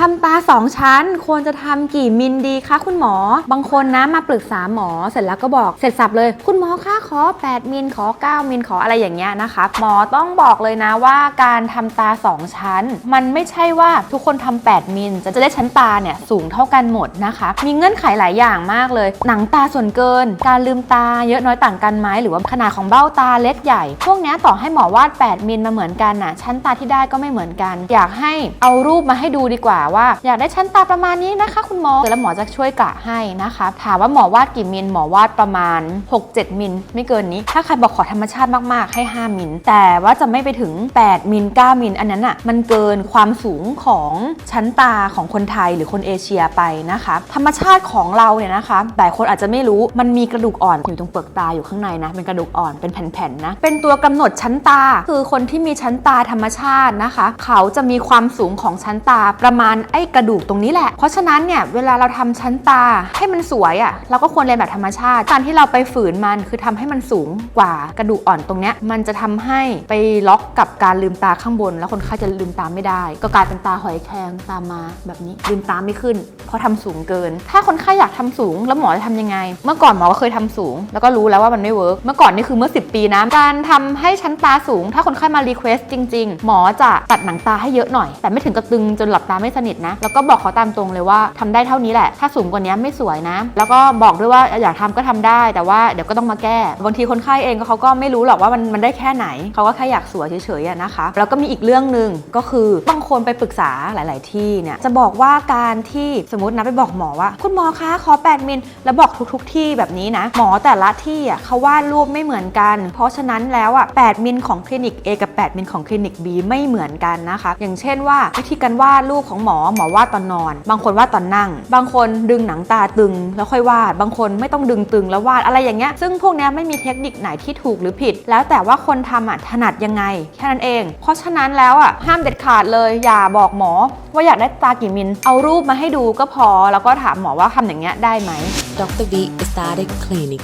ทำตาสองชั้น ควรจะทำกี่มิลดีคะคุณหมอ บางคนนะมาปรึกษาหมอเสร็จแล้วก็บอกเสร็จสับเลย คุณหมอคะขอ 8 มิลขอ 9 มิลขออะไรอย่างเงี้ยนะคะ หมอต้องบอกเลยนะว่าการทำตา2ชั้น มันไม่ใช่ว่าทุกคนทำ8มิลจะจะได้ชั้นตาเนี่ยสูงเท่ากันหมดนะคะ มีเงื่อนไขหลายอย่างมากเลย หนังตาส่วนเกิน การลืมตาเยอะน้อยต่างกันไหมหรือว่าขนาดของเบ้าตาเล็กใหญ่ พวกนี้ต่อให้หมอวาด 8 มิลมาเหมือนกันน่ะชั้นตาที่ได้ก็ไม่เหมือนกัน อยากให้เอารูปมาให้ดูดีกว่าว่าอยากได้ชั้นตาประมาณนี้นะคะ คุณหมอแล้วหมอจะช่วยกะให้นะคะ ถามว่าหมอวาดกี่มิลหมอวาดประมาณ 6-7 มิลไม่เกินนี้ ถ้าใครบอกขอธรรมชาติมากๆให้ 5 มิลแต่ว่าจะไม่ไปถึง 8 มิล9มิลอันนั้นอะมันเกินความสูงของชั้นตาของคนไทยหรือคนเอเชียไปนะคะ ธรรมชาติของเราเนี่ยนะคะหลายคนอาจจะไม่รู้มันมีกระดูกอ่อนอยู่ตรงเปลือกตาอยู่ข้างในนะ เป็นกระดูกอ่อนเป็นแผ่นๆนะ เป็นตัวกำหนดชั้นตา คือคนที่มีชั้นตาธรรมชาตินะคะ เขาจะมีความสูงของชั้นตาประมาณไอ้กระดูกตรงนี้แหละ เพราะฉะนั้นเนี่ยเวลาเราทำชั้นตาให้มันสวยอะ่ะเราก็ควรเรียนแบบธรรมชาติการที่เราไปฝืนมันคือทำให้มันสูงกว่ากระดูกอ่อนตรงเนี้ยมันจะทำให้ไปล็อกกับการลืมตาข้างบน แล้วคนไข้จะลืมตาไม่ได้ ก็กลายเป็นตาหอยแครงตามมาแบบนี้ลืมตาไม่ขึ้น เพราะทำสูงเกิน ถ้าคนไข้อยากทำสูงแล้วหมอจะทำยังไง เมื่อก่อนหมอก็เคยทำสูง แล้วก็รู้แล้วว่ามันไม่เวิร์กเมื่อก่อนนี่คือเมื่อ 10 ปีนะการทำให้ชั้นตาสูง ถ้าคนไข้มารีเควสจริง ๆ หมอจะตัดหนังตาให้เยอะหน่อย แต่ไม่ถึงกับตึงจนหลับตาไม่สนิทนะ แล้วก็บอกเขาตามตรงเลยว่าทำได้เท่านี้แหละ ถ้าสูงกว่านี้ไม่สวยนะ แล้วก็บอกด้วยว่าอยากทำก็ทำได้ แต่ว่าเดี๋ยวก็ต้องมาแก้ บางทีคนไข้เองก็เขาก็ไม่รู้หรอกว่ามันมันได้แค่ไหน เขาก็แค่อยากสวยเฉยๆนะคะ แล้วก็มีอีกเรื่องหนึ่งก็คือบางคนไปปรึกษาหลาย ๆ ที่เนี่ยจะบอกว่าการที่สมมตินะไปบอกหมอว่า คุณหมอคะขอ8มิลแล้วบอกทุก ๆ ที่แบบนี้นะหมอแต่ละที่อะเขาวาดรูปไม่เหมือนกัน เพราะฉะนั้นแล้วอะ8มิลของคลินิก A กับ 8มิลของคลินิก B ไม่เหมือนกันนะคะ อย่างเช่นว่าวิธีการวาดรูปของหมอหมอวาดตอนนอน บางคนวาดตอนนั่ง บางคนดึงหนังตาตึง แล้วค่อยวาด บางคนไม่ต้องดึงตึงแล้ววาดอะไรอย่างเงี้ยซึ่งพวกนี้ไม่มีเทคนิคไหนที่ถูกหรือผิด แล้วแต่ว่าคนทำอะถนัดยังไงแค่นั้นเอง เพราะฉะนั้นแล้วอะห้ามเด็ดขาดเลย อย่าบอกหมอ ว่าอยากได้ตากี่มิลเอารูปมาให้ดูก็พอ แล้วก็ถามหมอว่าทำอย่างเงี้ยได้ไหม Dr. V Aesthetic Clinic